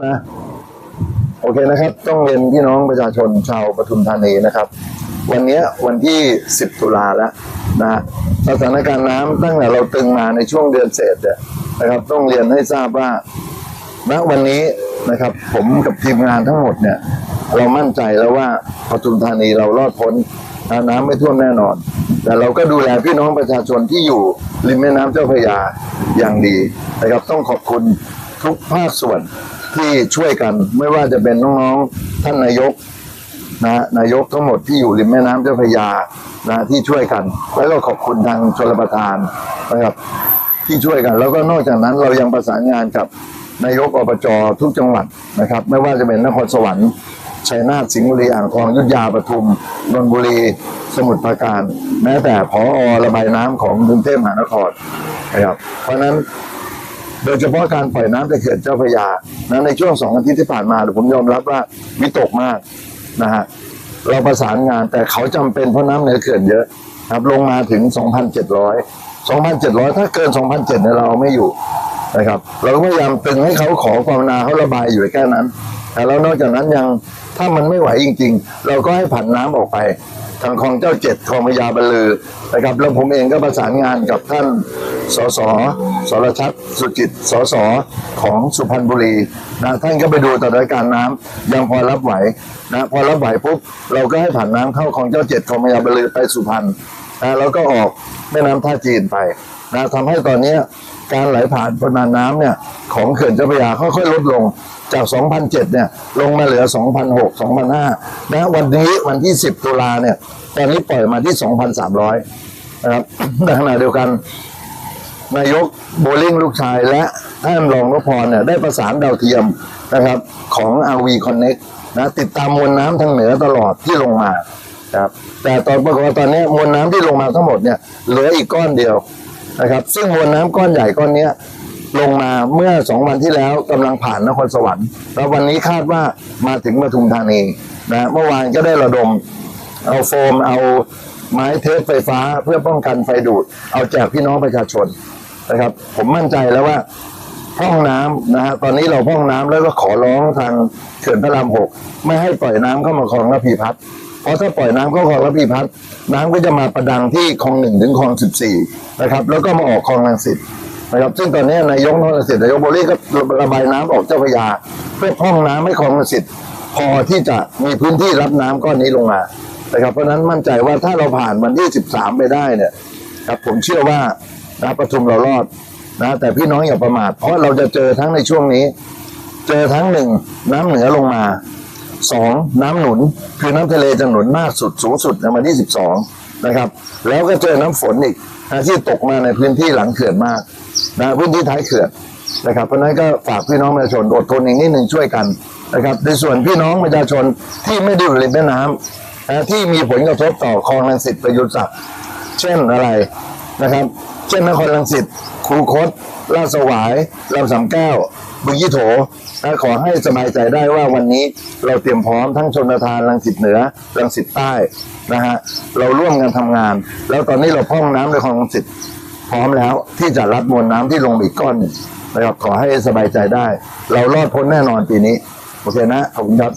นะโอเคนะครับ ต้องเรียนพี่น้องประชาชนชาวปทุมธานีนะครับ วันนี้วันที่ 10 ตุลาแล้วนะฮะสถานการณ์น้ำตั้งแต่เราตึงมาในช่วงเดือนเศษเนี่ยนะครับ ต้องเรียนให้ทราบว่าณวันนี้นะครับ ผมกับทีมงานทั้งหมดเนี่ย เรามั่นใจแล้วว่าปทุมธานีเรารอดพ้นนะน้ำไม่ท่วมแน่นอน แต่เราก็ดูแลพี่น้องประชาชนที่อยู่ริมแม่น้ำเจ้าพระยาอย่างดีนะครับ ต้องขอบคุณทุกภาคส่วน ที่ช่วยกันไม่ว่าจะเป็นน้องๆท่านนายกนะนายกทั้งหมดที่อยู่ริมแม่น้ำเจ้าพระยานะที่ช่วยกัน แล้วก็ขอบคุณทางชลประทานนะครับที่ช่วยกัน แล้วก็นอกจากนั้นเรายังประสานงานกับนายกอบจทุกจังหวัดนะครับ ไม่ว่าจะเป็นนครสวรรค์ชัยนาทสิงห์บุรีอ่างทองยุทธยาปทุมนนทบุรี สมุทรปราการ แม้แต่พออระบายน้ำของกรุงเทพมหานครนะครับเพราะฉะนั้น โดยเฉพาะการปล่อยน้ำจากเขื่อนเจ้าพระยานะในช่วงสองอาทิตย์ที่ผ่านมาผมยอมรับว่าวิตกมากนะฮะเราประสานงานแต่เขาจำเป็นเพราะน้ำเหนือเขื่อนเยอะครับลงมาถึง 2,700 2,700 ถ้าเกิน 2,700เนี่ยเราเอาไม่อยู่นะครับ เราก็พยายามตึงให้เขาขอความนาเขาระบายอยู่แค่นั้น แต่แล้วนอกจากนั้นยังถ้ามันไม่ไหวจริง ๆ เราก็ให้ผันน้ำออกไป ทางคลองเจ้าเจ็ดคลองพญาบลือนะครับ แล้วผมเองก็ประสานงานกับท่านสสสรชัดสุจิตสสของสุพรรณบุรีนะท่านก็ไปดูสถานการณ์น้ำยังพอรับไหวนะพอรับไหวปุ๊บเราก็ให้ผ่านน้ำเข้าคลองเจ้าเจ็ดคลองพญาบลือไปสุพรรณนะแล้วก็ออกแม่น้ำท่าจีนไป นะทำให้ตอนนี้การไหลผ่านปริมาณน้ำเนี่ยของเขื่อนเจ้าพระยาค่อยๆลดลงจาก 2,007 เนี่ย ลงมาเหลือ 2,006 2,005 นะ วันนี้วันที่ 10 ตุลาเนี่ย ตอนนี้ปล่อยมาที่ 2,300 นะครับ ในขณะเดียวกัน นายกโบลิ่งลูกชายและท่านรองนพพรเนี่ย ได้ประสานดาวเทียมนะครับ ของ RV Connect นะ ติดตามมวลน้ำทางเหนือตลอดที่ลงมาครับ แต่ตอนปรากฏว่าตอนนี้มวลน้ำที่ลงมาทั้งหมดเนี่ย เหลืออีกก้อนเดียว นะครับ ซึ่งมวลน้ำก้อนใหญ่ก้อนเนี้ยลงมาเมื่อสองวันที่แล้วกำลังผ่านนครสวรรค์ แล้ววันนี้คาดว่ามาถึงปทุมธานีนะเมื่อวานก็ได้ระดม เอาโฟมเอาไม้เทปไฟฟ้าเพื่อป้องกันไฟดูด เอาแจกพี่น้องประชาชนนะครับ ผมมั่นใจแล้วว่าพร่องน้ำนะฮะตอนนี้เราพร่องน้ำแล้วก็ขอร้องทางเขื่อนพระรามหกไม่ให้ปล่อยน้ำเข้ามาคลองระพีพัฒน์ เพราะถ้าปล่อยน้ำเข้าคลองระพีพัฒน์น้ำก็จะมาประดังที่คลองหนึ่งถึงคลองสิบสี่นะครับแล้วก็มาออกคลองลังสิตนะครับซึ่งตอนนี้นายกนรสิทธิ์นายกโบลี่ก็ระบายน้ำออกเจ้าพระยา เพื่อพร่องน้ำให้คลองนรสิทธิ์พอที่จะมีพื้นที่รับน้ำก้อนนี้ลงมานะครับเพราะฉะนั้นมั่นใจว่าถ้าเราผ่านวันที่ 13 ไปได้เนี่ยครับผมเชื่อว่านะปทุมเรารอดนะแต่พี่น้องอย่าประมาทเพราะเราจะเจอทั้งในช่วงนี้ เจอทั้งหนึ่งน้ำเหนือลงมา สองน้ำหนุน คือน้ำทะเลจะหนุนมากสุดสูงสุดในวันที่สิบสองนะครับ แล้วก็เจอน้ำฝนอีกที่ตกมาในพื้นที่หลังเขื่อนมากนะพื้นที่ท้ายเขื่อนนะครับ เพราะนั้นก็ฝากพี่น้องประชาชนอดทนอีกนิดหนึ่งช่วยกันนะครับ ในส่วนพี่น้องประชาชนที่ไม่ได้อยู่ริมแม่น้ำนะที่มีผลกระทบต่อคลองลังสิตประยุทธ์ศักดิ์เช่นอะไรนะครับ เช่นนครลังสิตคูคตลาดสวายลำสำแก้ว บึงยี่โถนะขอให้สบายใจได้ว่าวันนี้เราเตรียมพร้อมทั้งชนประทานรังสิตเหนือรังสิตใต้นะฮะเราร่วมกันทำงาน แล้วตอนนี้เราพร่องน้ำในคลองรังสิตพร้อมแล้วที่จะรับมวลน้ำที่ลงอีกก้อนนะครับขอให้สบายใจได้ เรารอดพ้นแน่นอนปีนี้โอเคนะขอบคุณครับ